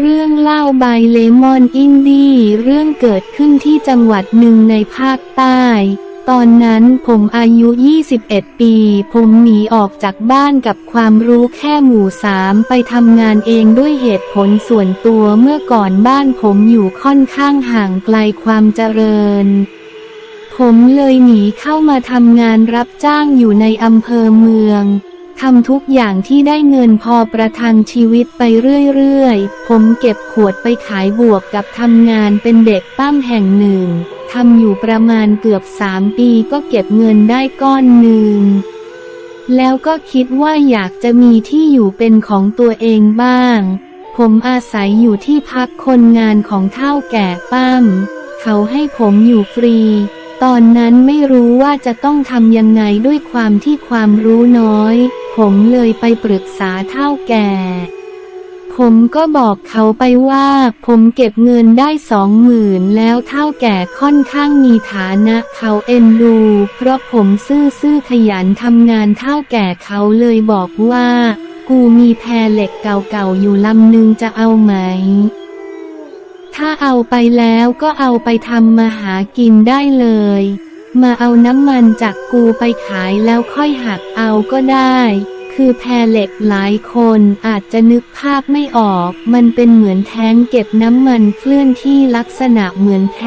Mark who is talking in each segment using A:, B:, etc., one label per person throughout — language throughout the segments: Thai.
A: เรื่องเล่าบายเลมอนอินดี้เรื่องเกิดขึ้นที่จังหวัดหนึ่งในภาคใต้ ตอนนั้นผมอายุ 21 ปี ผมหนีออกจากบ้านกับความรู้แค่หมู่สามไปทำงานเองด้วยเหตุผลส่วนตัวเมื่อก่อนบ้านผมอยู่ค่อนข้างห่างไกลความเจริญ ผมเลยหนีเข้ามาทำงานรับจ้างอยู่ในอำเภอเมือง ทำทุกอย่างที่ได้เงินพอประทังชีวิตไปเรื่อยๆ ผมเก็บขวดไปขายบวกกับทำงานเป็นเด็กปั้มแห่งหนึ่ง ทำอยู่ประมาณเกือบสามปีก็เก็บเงินได้ก้อนหนึ่ง แล้วก็คิดว่าอยากจะมีที่อยู่เป็นของตัวเองบ้าง ผมอาศัยอยู่ที่พักคนงานของเท่าแก่ปั้ม เขาให้ผมอยู่ฟรี ตอนนั้นไม่รู้ว่าจะต้องทำยังไงด้วยความที่ความรู้น้อย ผมเลยไปปรึกษาเท่าแก่ ผมก็บอกเขาไปว่า ผมเก็บเงินได้สองหมื่นแล้วเท่าแก่ค่อนข้างมีฐานะเขาเอ็นดู เพราะผมซื่อซื่อขยันทำงานเท่าแก่เขาเลยบอกว่า กูมีแพรเหล็กเก่าๆอยู่ลำหนึ่งจะเอาไหม ถ้าเอาไปแล้วก็เอาไปทำมาหากินได้เลย มาเอาน้ำมันจากกูไปขายแล้วค่อยหักเอาก็ได้ คือแพรเหล็กหลายคนอาจจะนึกภาพไม่ออก มันเป็นเหมือนแท้งเก็บน้ำมันเคลื่อนที่ลักษณะเหมือนแพ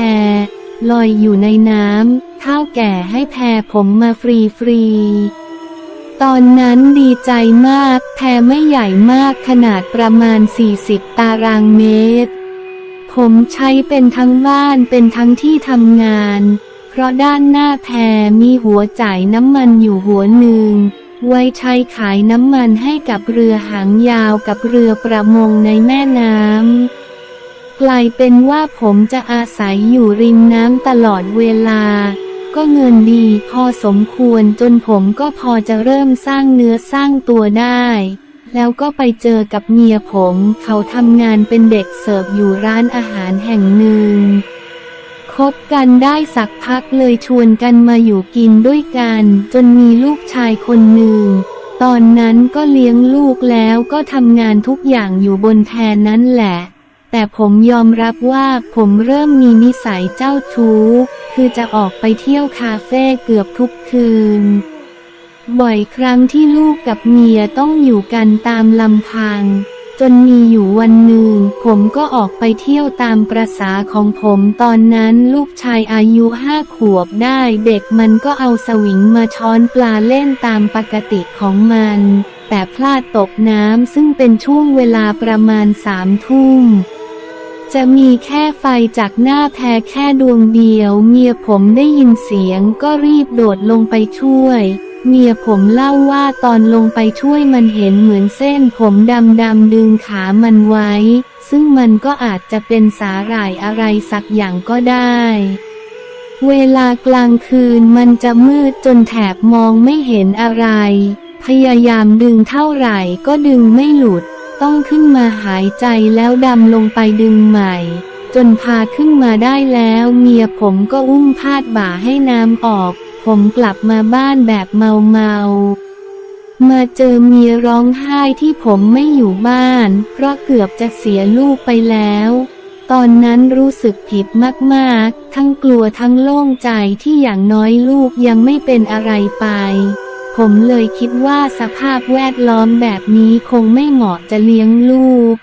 A: ลอยอยู่ในน้ำเท่าแก่ให้แพรผมมาฟรีฟรีๆตอนนั้นดีใจมาก แพรไม่ใหญ่มากขนาดประมาณ 40 ตารางเมตร ผมใช้เป็นทั้งบ้านเป็นทั้งที่ทำงาน เพราะด้านหน้าแพมีหัวจ่ายน้ำมันอยู่หัวหนึ่ง ไว้ใช้ขายน้ำมันให้กับเรือหางยาวกับเรือประมงในแม่น้ำกลายเป็นว่าผมจะอาศัยอยู่ริมน้ำตลอดเวลา ก็เงินดีพอสมควรจนผมก็พอจะเริ่มสร้างเนื้อสร้างตัวได้ แล้วก็ไปเจอกับเมียผม เขาทำงานเป็นเด็กเสิร์ฟอยู่ร้านอาหารแห่งหนึ่ง คบกันได้สักพักเลยชวนกันมาอยู่กินด้วยกัน จนมีลูกชายคนหนึ่ง ตอนนั้นก็เลี้ยงลูกแล้วก็ทำงานทุกอย่างอยู่บนแพนั้นแหละ แต่ผมยอมรับว่าผมเริ่มมีนิสัยเจ้าชู้ คือจะออกไปเที่ยวคาเฟ่เกือบทุกคืน บ่อยครั้งที่ลูกกับเมียต้องอยู่กันตามลำพัง จนมีอยู่วันหนึ่ง ผมก็ออกไปเที่ยวตามประษาของผมตอนนั้นลูกชายอายุห้าขวบได้เด็กมันก็เอาสวิงมาช้อนปลาเล่นตามปกติของมัน แต่พลาดตกน้ำซึ่งเป็นช่วงเวลาประมาณสามทุ่มจะมีแค่ไฟจากหน้าแพแค่ดวงเดียว เมียผมได้ยินเสียงก็รีบโดดลงไปช่วย เมียผมเล่าว่าตอนลงไปช่วยมันเห็นเหมือนเส้นผมดำดำดึงขามันไว้ ซึ่งมันก็อาจจะเป็นสาหร่ายอะไรสักอย่างก็ได้ เวลากลางคืนมันจะมืดจนแถบมองไม่เห็นอะไร พยายามดึงเท่าไหร่ก็ดึงไม่หลุด ต้องขึ้นมาหายใจแล้วดำลงไปดึงใหม่ จนพาขึ้นมาได้แล้ว เมียผมก็อุ้มพาดบ่าให้น้ำออก ผมกลับมาบ้านแบบเมาเมามาเจอเมียร้องไห้ที่ผมไม่อยู่บ้าน เพราะเกือบจะเสียลูกไปแล้ว ตอนนั้นรู้สึกผิดมากๆ ทั้งกลัวทั้งโล่งใจที่อย่างน้อยลูกยังไม่เป็นอะไรไป ผมเลยคิดว่าสภาพแวดล้อมแบบนี้คงไม่เหมาะจะเลี้ยงลูก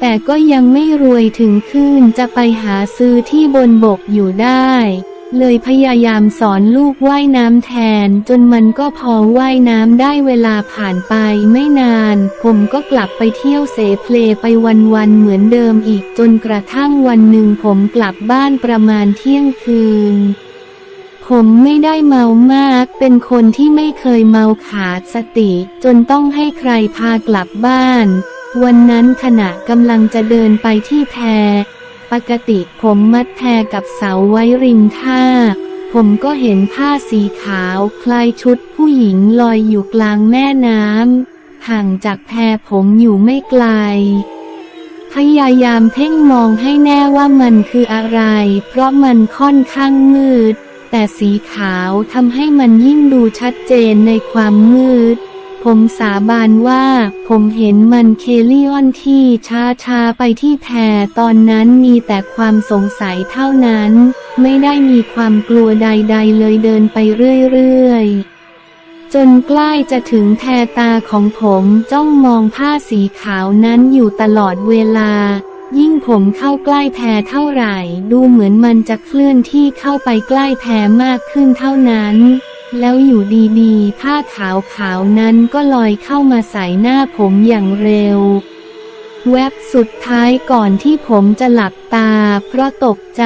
A: แต่ก็ยังไม่รวยถึงขึ้นจะไปหาซื้อที่บนบกอยู่ได้ เลยพยายามสอนลูกว่ายน้ำแทน จนมันก็พอว่ายน้ำได้เวลาผ่านไปไม่นาน ผมก็กลับไปเที่ยวเสเพลไปวันๆเหมือนเดิมอีกจนกระทั่งวันหนึ่งผมกลับบ้านประมาณเที่ยงคืน ผมไม่ได้เมามาก เป็นคนที่ไม่เคยเมาขาดสติ จนต้องให้ใครพากลับบ้าน วันนั้นขณะกำลังจะเดินไปที่แพ ปกติผมมัดแพกับเสาไว้ริมท่า ผมก็เห็นผ้าสีขาวคล้ายชุดผู้หญิงลอยอยู่กลางแม่น้ำห่างจากแพผมอยู่ไม่ไกล พยายามเพ่งมองให้แน่ว่ามันคืออะไร เพราะมันค่อนข้างมืด แต่สีขาวทำให้มันยิ่งดูชัดเจนในความมืด ผมสาบานว่า ผมเห็นมันเคลี่ออนที่ช้าชาๆไปที่แพตอนนั้นมีแต่ความสงสัยเท่านั้น ไม่ได้มีความกลัวใด ๆ เลยเดินไปเรื่อยๆ จนใกล้จะถึงแพตาของผมจ้องมองผ้าสีขาวนั้นอยู่ตลอดเวลา ยิ่งผมเข้าใกล้แพเท่าไหร่ ดูเหมือนมันจะเคลื่อนที่เข้าไปใกล้แพมากขึ้นเท่านั้น แล้วอยู่ดีๆ ผ้าขาวขาวนั้นก็ลอยเข้ามาใส่หน้าผมอย่างเร็ว แวบสุดท้ายก่อนที่ผมจะหลับตา เพราะตกใจ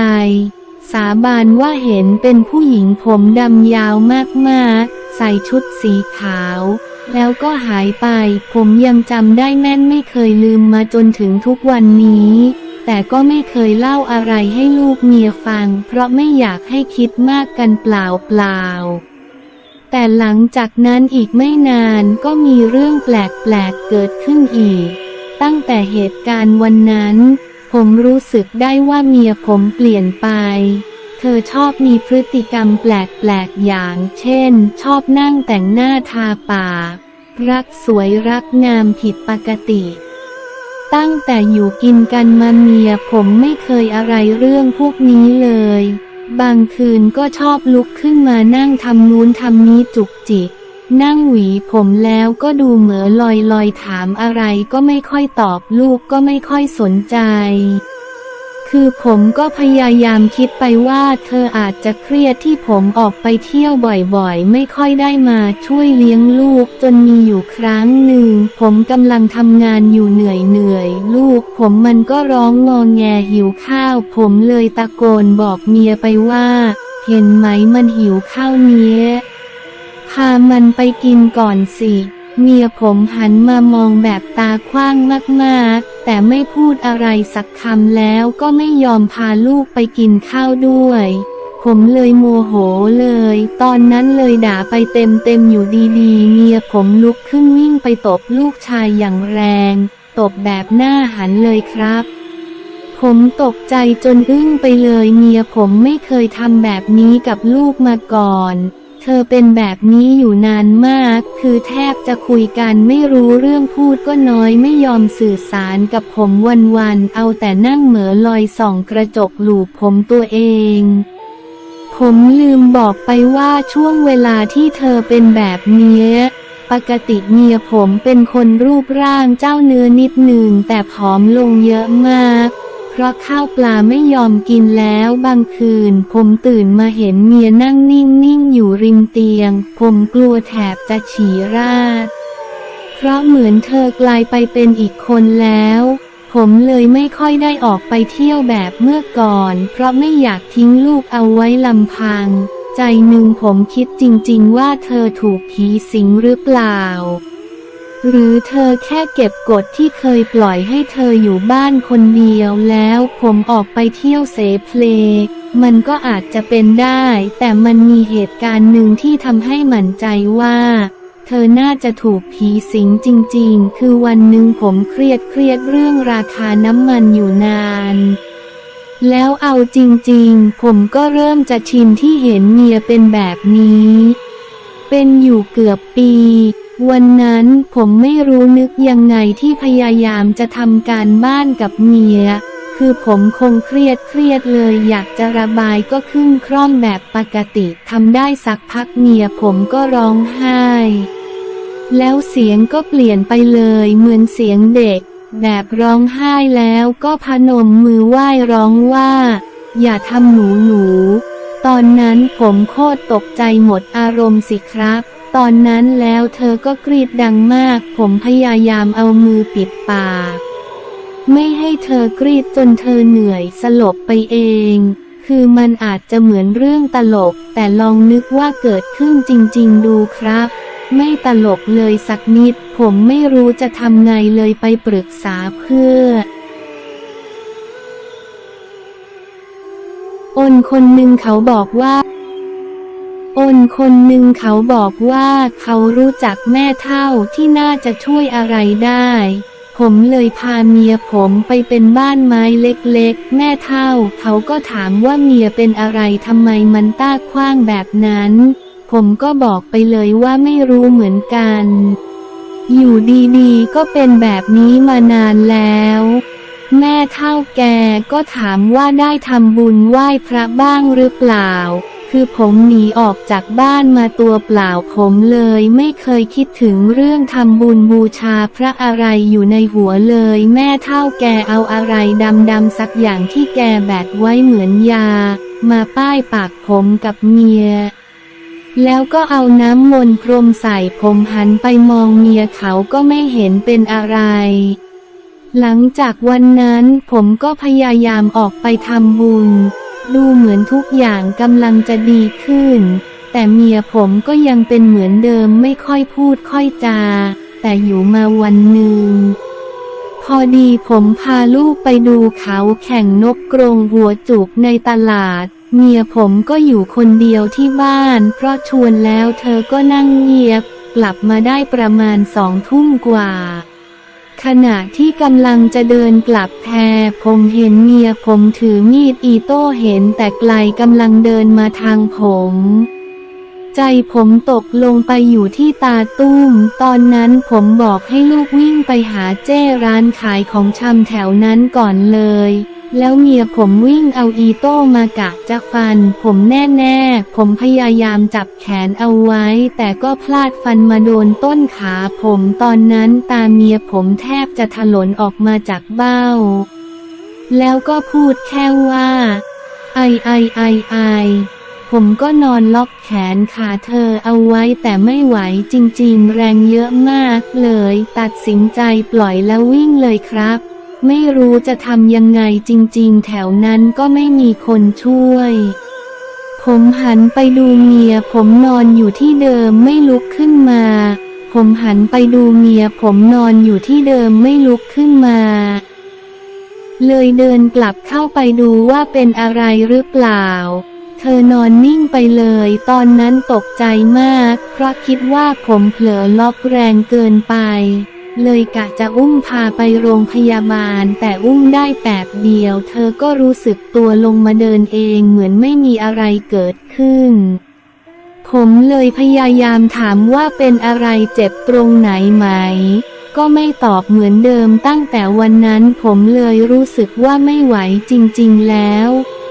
A: สาบานว่าเห็นเป็นผู้หญิงผมดำยาวมากๆ ใส่ชุดสีขาว แล้วก็หายไป ผมยังจำได้แม่นไม่เคยลืมมาจนถึงทุกวันนี้แต่ก็ไม่เคยเล่าอะไรให้ลูกเมียฟัง เพราะไม่อยากให้คิดมากกันเปล่าเปล่า แต่หลังจากนั้นอีกไม่นานก็มีเรื่องแปลกๆเกิดขึ้นอีก ตั้งแต่เหตุการณ์วันนั้น ผมรู้สึกได้ว่าเมียผมเปลี่ยนไป เธอชอบมีพฤติกรรมแปลกๆอย่าง เช่น ชอบนั่งแต่งหน้าทาปาก รักสวยรักงามผิดปกติ ตั้งแต่อยู่กินกันมาเมียผมไม่เคยอะไรเรื่องพวกนี้เลย บางคืนก็ชอบลุกขึ้นมานั่งทำนู้นทำนี้จุกจิก นั่งหวีผมแล้วก็ดูเหมือลอยลอยถามอะไรก็ไม่ค่อยตอบลูกก็ไม่ค่อยสนใจ คือผมก็พยายามคิดไปว่าเธออาจจะเครียดที่ผมออกไปเที่ยวบ่อยๆ ไม่ค่อยได้มาช่วยเลี้ยงลูกจนมีอยู่ครั้งหนึ่ง ผมกำลังทำงานอยู่เหนื่อยเหนื่อยๆลูกผมมันก็ร้องงอแงหิวข้าว ผมเลยตะโกนบอกเมียไปว่า เห็นไหมมันหิวข้าวเนี้ยพามันไปกินก่อนสิ เมียผมหันมามองแบบตาคว้างมากๆ แต่ไม่พูดอะไรสักคำแล้วก็ไม่ยอมพาลูกไปกินข้าวด้วย ผมเลยโมโหเลย ตอนนั้นเลยด่าไปเต็มๆอยู่ดีๆ เมียผมลุกขึ้นวิ่งไปตบลูกชายอย่างแรง ตบแบบหน้าหันเลยครับผมตกใจจนอึ้งไปเลยเมียผมไม่เคยทำแบบนี้กับลูกมาก่อน เธอเป็นแบบนี้อยู่นานมาก คือแทบจะคุยกันไม่รู้เรื่องพูดก็น้อยไม่ยอมสื่อสารกับผมวันๆ เอาแต่นั่งเหมือลอยส่องกระจกหลูบผมตัวเอง ผมลืมบอกไปว่าช่วงเวลาที่เธอเป็นแบบเนี้ยปกติเมียผมเป็นคนรูปร่างเจ้าเนื้อนิดหนึ่งแต่ผอมลงเยอะมาก เพราะข้าวปลาไม่ยอมกินแล้วบางคืน ผมตื่นมาเห็นเมียนั่งนิ่งๆอยู่ริมเตียง ผมกลัวแถบจะฉี่ราด เพราะเหมือนเธอกลายไปเป็นอีกคนแล้วผมเลยไม่ค่อยได้ออกไปเที่ยวแบบเมื่อก่อน เพราะไม่อยากทิ้งลูกเอาไว้ลำพัง ใจหนึ่งผมคิดจริงๆว่าเธอถูกผีสิงหรือเปล่า หรือเธอแค่เก็บกฎที่เคยปล่อยให้เธออยู่บ้านคนเดียวแล้ว ผมออกไปเที่ยวเสเพลมันก็อาจจะเป็นได้ แต่มันมีเหตุการณ์หนึ่งที่ทำให้หมั่นใจว่า เธอน่าจะถูกผีสิงจริงๆ คือวันหนึ่งผมเครียดเครียดเรื่องราคาน้ำมันอยู่นานแล้วเอาจริงๆ ผมก็เริ่มจะชินที่เห็นเมียเป็นแบบนี้ เป็นอยู่เกือบปี วันนั้นผมไม่รู้นึกยังไงที่พยายามจะทำการบ้านกับเมีย คือผมคงเครียดเครียดเลยอยากจะระบายก็ขึ้นคร่อมแบบปกติทำได้สักพักเมียผมก็ร้องไห้ แล้วเสียงก็เปลี่ยนไปเลยเหมือนเสียงเด็ก แบบร้องไห้แล้วก็พนมมือไหว้ร้องว่า อย่าทำหนูหนู ตอนนั้นผมโคตรตกใจหมดอารมณ์สิครับ ตอนนั้นแล้วเธอก็กรีดดังมาก ผมพยายามเอามือปิดปาก ไม่ให้เธอกรีดจนเธอเหนื่อยสลบไปเอง คือมันอาจจะเหมือนเรื่องตลก แต่ลองนึกว่าเกิดขึ้นจริง ๆ ดูครับ ไม่ตลกเลยสักนิด ผมไม่รู้จะทำไงเลยไปปรึกษาเพื่ออนคนหนึ่งเขาบอกว่า อนคนหนึ่งเขาบอกว่าเขารู้จักแม่เท่าที่น่าจะช่วยอะไรได้ ผมเลยพาเมียผมไปเป็นบ้านไม้เล็กๆ แม่เท่าเขาก็ถามว่าเมียเป็นอะไรทำไมมันต้าคว้างแบบนั้น ผมก็บอกไปเลยว่าไม่รู้เหมือนกัน อยู่ดีๆ ก็เป็นแบบนี้มานานแล้วแม่เท่าแกก็ถามว่าได้ทำบุญไหว้พระบ้างหรือเปล่า คือผมหนีออกจากบ้านมาตัวเปล่าผมเลยไม่เคยคิดถึงเรื่องทำบุญบูชาพระอะไรอยู่ในหัวเลย แม่เท่าแกเอาอะไรดำๆสักอย่างที่แกแบกไว้เหมือนยา มาป้ายปากผมกับเมียแล้วก็เอาน้ำมนต์พรมใส่ผมหันไปมองเมียเขาก็ไม่เห็นเป็นอะไร หลังจากวันนั้นผมก็พยายามออกไปทำบุญ ดูเหมือนทุกอย่างกำลังจะดีขึ้น แต่เมียผมก็ยังเป็นเหมือนเดิมไม่ค่อยพูดค่อยจา แต่อยู่มาวันหนึ่ง พอดีผมพาลูกไปดูเขาแข่งนกกรงหัวจุกในตลาด เมียผมก็อยู่คนเดียวที่บ้าน เพราะชวนแล้วเธอก็นั่งเงียบ กลับมาได้ประมาณสองทุ่มกว่า ขณะที่กำลังจะเดินกลับแพรผมเห็นเมียผมถือมีดอีโต้เห็นแต่ไกลกำลังเดินมาทางผม ใจผมตกลงไปอยู่ที่ตาตุ้ม ตอนนั้นผมบอกให้ลูกวิ่งไปหาเจ้ร้านขายของชำแถวนั้นก่อนเลย แล้วเมียผมวิ่งเอาอีโต้มากะจะฟัน ผมแน่ๆ ผมพยายามจับแขนเอาไว้ แต่ก็พลาดฟันมาโดนต้นขาผมตอนนั้นตาเมียผมแทบจะถลนออกมาจากเบ้า แล้วก็พูดแค่ว่า ไอไอไอไอผมก็นอนล็อกแขนขาเธอเอาไว้แต่ไม่ไหวจริงๆ แรงเยอะมากเลย ตัดสินใจปล่อยแล้ววิ่งเลยครับ ไม่รู้จะทำยังไงจริง ๆ แถวนั้นก็ไม่มีคนช่วย ผมหันไปดูเมีย ผมนอนอยู่ที่เดิมไม่ลุกขึ้นมา ผมหันไปดูเมีย ผมนอนอยู่ที่เดิมไม่ลุกขึ้นมา เลยเดินกลับเข้าไปดูว่าเป็นอะไรหรือเปล่า เธอนอนนิ่งไปเลย ตอนนั้นตกใจมาก เพราะคิดว่าผมเผลอล็อกแรงเกินไป เลยกะจะอุ้มพาไปโรงพยาบาล แต่อุ้มได้แป๊บเดียว เธอก็รู้สึกตัวลงมาเดินเองเหมือนไม่มีอะไรเกิดขึ้น ผมเลยพยายามถามว่าเป็นอะไรเจ็บตรงไหนไหม ก็ไม่ตอบเหมือนเดิมตั้งแต่วันนั้นผมเลยรู้สึกว่าไม่ไหวจริง ๆ แล้ว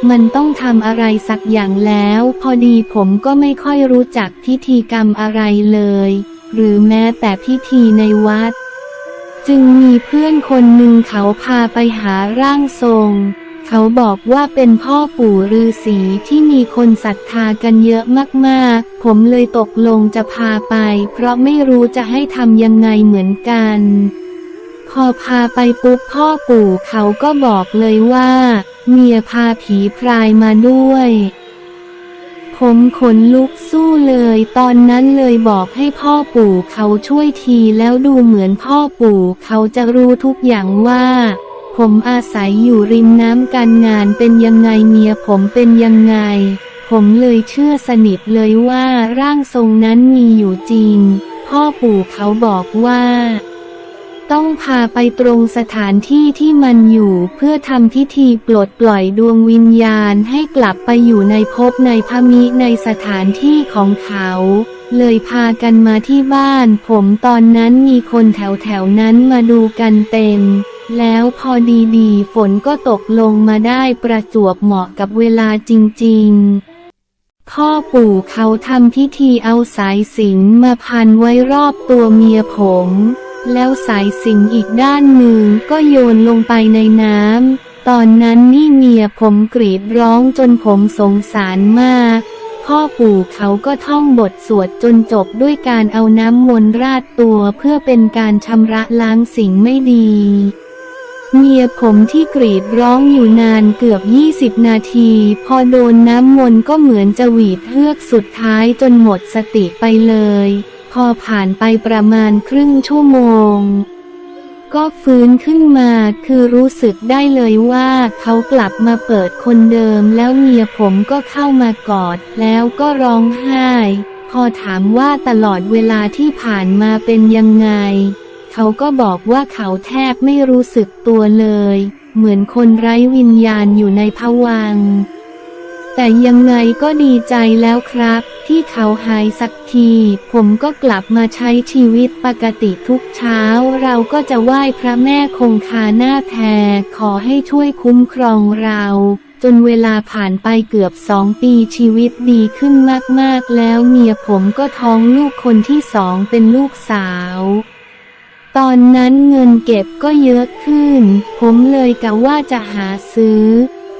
A: มันต้องทำอะไรสักอย่างแล้ว พอดีผมก็ไม่ค่อยรู้จักพิธีกรรมอะไรเลย หรือแม้แต่พิธีในวัด จึงมีเพื่อนคนหนึ่งเขาพาไปหาร่างทรง เขาบอกว่าเป็นพ่อปู่ฤาษีที่มีคนศรัทธากันเยอะมากๆ ผมเลยตกลงจะพาไป เพราะไม่รู้จะให้ทำยังไงเหมือนกัน พอพาไปปุ๊บพ่อปู่เขาก็บอกเลยว่า เมียพาผีพรายมาด้วย ผมขนลุกสู้เลย ตอนนั้นเลยบอกให้พ่อปู่เขาช่วยทีแล้วดูเหมือนพ่อปู่เขาจะรู้ทุกอย่างว่า ผมอาศัยอยู่ริมน้ำการงานเป็นยังไงเมียผมเป็นยังไง ผมเลยเชื่อสนิทเลยว่าร่างทรงนั้นมีอยู่จริง พ่อปู่เขาบอกว่า ต้องพาไปตรงสถานที่ที่มันอยู่เพื่อทำพิธีปลดปล่อยดวงวิญญาณให้กลับไปอยู่ในภพในพมิในสถานที่ของเขา เลยพากันมาที่บ้าน ผมตอนนั้นมีคนแถวแถวนั้นมาดูกันเต็ม แล้วพอดีๆ ฝนก็ตกลงมาได้ประจวบเหมาะกับเวลาจริง ๆพ่อปู่เขาทำพิธีเอาสายสิญมาพันไว้รอบตัวเมียผม แล้วสายสิญจนอีกด้านหนึ่งก็โยนลงไปในน้ำ ตอนนั้นนี่เมียผมกรีดร้องจนผมสงสารมาก พ่อปู่เขาก็ท่องบทสวดจนจบด้วยการเอาน้ำมนต์ราดตัวเพื่อเป็นการชำระล้างสิ่งไม่ดีเมียผมที่กรีดร้องอยู่นานเกือบ 20 นาที พอโดนน้ำมนต์ก็เหมือนจะหวีดเฮือกสุดท้ายจนหมดสติไปเลย พอผ่านไปประมาณครึ่งชั่วโมง ก็ฟื้นขึ้นมาคือรู้สึกได้เลยว่าเขากลับมาเปิดคนเดิมแล้วเมียผมก็เข้ามากอดแล้วก็ร้องไห้ พอถามว่าตลอดเวลาที่ผ่านมาเป็นยังไง เขาก็บอกว่าเขาแทบไม่รู้สึกตัวเลย เหมือนคนไร้วิญญาณอยู่ในภวังค์ แต่ยังไงก็ดีใจแล้วครับ ที่เขาหายสักที ผมก็กลับมาใช้ชีวิตปกติทุกเช้า เราก็จะไหว้พระแม่คงคาหน้าแพรขอให้ช่วยคุ้มครองเรา จนเวลาผ่านไปเกือบสองปีชีวิตดีขึ้นมากๆแล้วเมียผมก็ท้องลูกคนที่สองเป็นลูกสาวตอนนั้นเงินเก็บก็เยอะขึ้น ผมเลยกะว่าจะหาซื้อ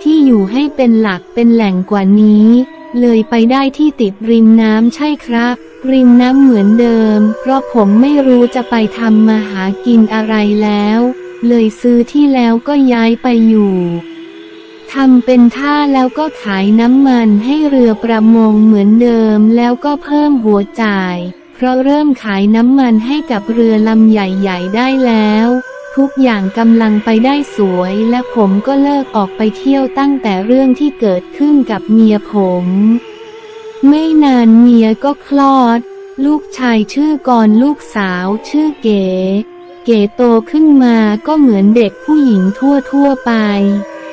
A: ที่อยู่ให้เป็นหลักเป็นแหล่งกว่านี้ เลยไปได้ที่ติดริมน้ำใช่ครับ ริมน้ำเหมือนเดิม เพราะผมไม่รู้จะไปทำมาหากินอะไรแล้ว เลยซื้อที่แล้วก็ย้ายไปอยู่ทำเป็นท่าแล้วก็ขายน้ำมันให้เรือประมงเหมือนเดิมแล้วก็เพิ่มหัวจ่าย เพราะเริ่มขายน้ำมันให้กับเรือลำใหญ่ ๆ ได้แล้ว ทุกอย่างกำลังไปได้สวยและผมก็เลิกออกไปเที่ยวตั้งแต่เรื่องที่เกิดขึ้นกับเมียผม ไม่นานเมียก็คลอด ลูกชายชื่อกรลูกสาวชื่อเก๋ เก๋โตขึ้นมาก็เหมือนเด็กผู้หญิงทั่วทั่วไป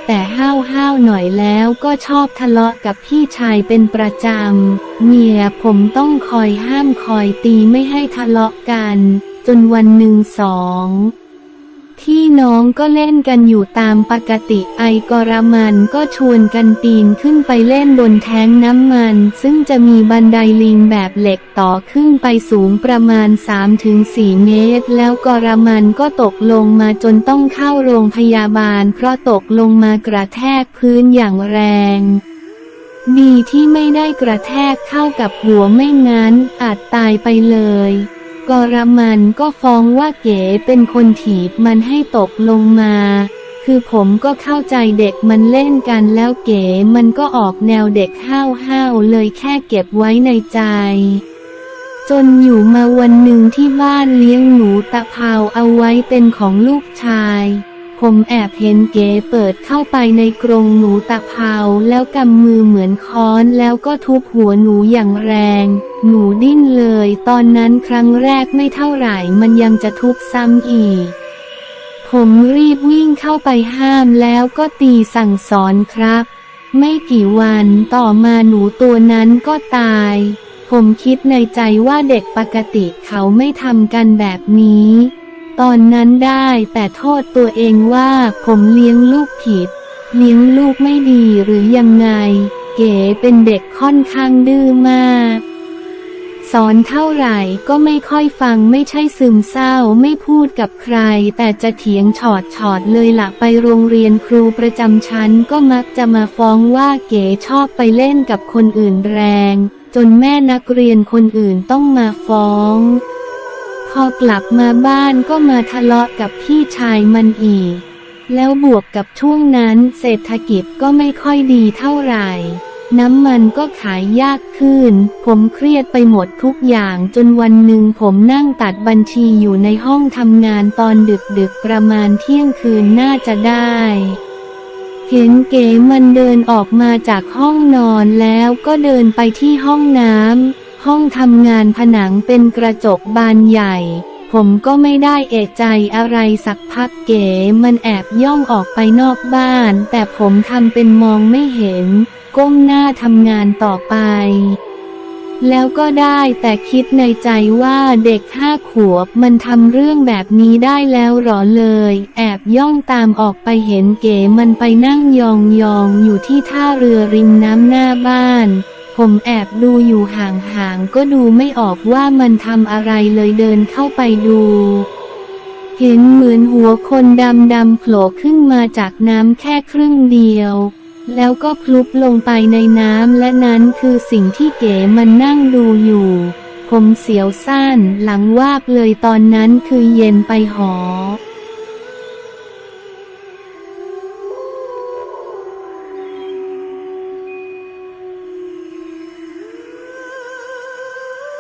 A: แต่ห้าวห้าวหน่อยแล้วก็ชอบทะเลาะกับพี่ชายเป็นประจำ เมียผมต้องคอยห้ามคอยตีไม่ให้ทะเลาะกัน จนวันหนึ่งสอง พี่น้องก็เล่นกันอยู่ตามปกติไอกรมันก็ชวนกันปีนขึ้นไปเล่นบนแท้งน้ำมัน ซึ่งจะมีบันไดลิงแบบเหล็กต่อขึ้นไปสูงประมาณ 3-4 เมตร แล้วกรมันก็ตกลงมาจนต้องเข้าโรงพยาบาล เพราะตกลงมากระแทกพื้นอย่างแรงดีที่ไม่ได้กระแทกเข้ากับหัวไม่งั้นอาจตายไปเลย กรมันก็ฟ้องว่าเก๋เป็นคนถีบมันให้ตกลงมา คือผมก็เข้าใจเด็กมันเล่นกันแล้วเก๋มันก็ออกแนวเด็กห้าวห้าวๆเลยแค่เก็บไว้ในใจ จนอยู่มาวันหนึ่งที่บ้านเลี้ยงหนูตะเภาเอาไว้เป็นของลูกชาย ผมแอบเห็นเก๋เปิดเข้าไปในกรงหนูตะเภาแล้วกำมือเหมือนค้อนแล้วก็ทุบหัวหนูอย่างแรง หนูดิ้นเลย ตอนนั้นครั้งแรกไม่เท่าไหร่มันยังจะทุบซ้ำอีก ผมรีบวิ่งเข้าไปห้ามแล้วก็ตีสั่งสอนครับ ไม่กี่วันต่อมาหนูตัวนั้นก็ตาย ผมคิดในใจว่าเด็กปกติเขาไม่ทำกันแบบนี้ ตอนนั้นได้แต่โทษตัวเองว่าผมเลี้ยงลูกผิด เลี้ยงลูกไม่ดีหรือยังไง เก๋เป็นเด็กค่อนข้างดื้อมาก สอนเท่าไหร่ก็ไม่ค่อยฟังไม่ใช่ซึมเศร้าไม่พูดกับใคร แต่จะเถียงฉอดฉอดเลยละไปโรงเรียนครูประจำชั้นก็มักจะมาฟ้องว่าเก๋ชอบไปเล่นกับคนอื่นแรง จนแม่นักเรียนคนอื่นต้องมาฟ้อง อกลับมาบ้านก็มาทะเลาะกับพี่ชายมันอีก แล้วบวกกับช่วงนั้นเศรษฐกิจก็ไม่ค่อยดีเท่าไหร่ น้ำมันก็ขายยากขึ้น ผมเครียดไปหมดทุกอย่างจนวันหนึ่งผมนั่งตัดบัญชีอยู่ในห้องทำงานตอนดึกๆประมาณเที่ยงคืนน่าจะได้เห็นเก๋มันเดินออกมาจากห้องนอนแล้วก็เดินไปที่ห้องน้ำ ห้องทำงานผนังเป็นกระจกบานใหญ่ ผมก็ไม่ได้เอะใจอะไรสักพักเก๋มันแอบย่องออกไปนอกบ้าน แต่ผมทำเป็นมองไม่เห็น ก้มหน้าทำงานต่อไป แล้วก็ได้แต่คิดในใจว่าเด็กห้าขวบมันทำเรื่องแบบนี้ได้แล้วหรอเลย แอบย่องตามออกไปเห็นเก๋มันไปนั่งยองๆอยู่ที่ท่าเรือริมน้ำหน้าบ้าน ผมแอบดูอยู่ห่างๆก็ดูไม่ออกว่ามันทำอะไรเลยเดินเข้าไปดู เห็นเหมือนหัวคนดำๆโผล่ขึ้นมาจากน้ำแค่ครึ่งเดียวแล้วก็พลุบลงไปในน้ำและนั้นคือสิ่งที่เก๋มันนั่งดูอยู่ ผมเสียวสั้นหลังวาบเลยตอนนั้นคือเย็นไปหอ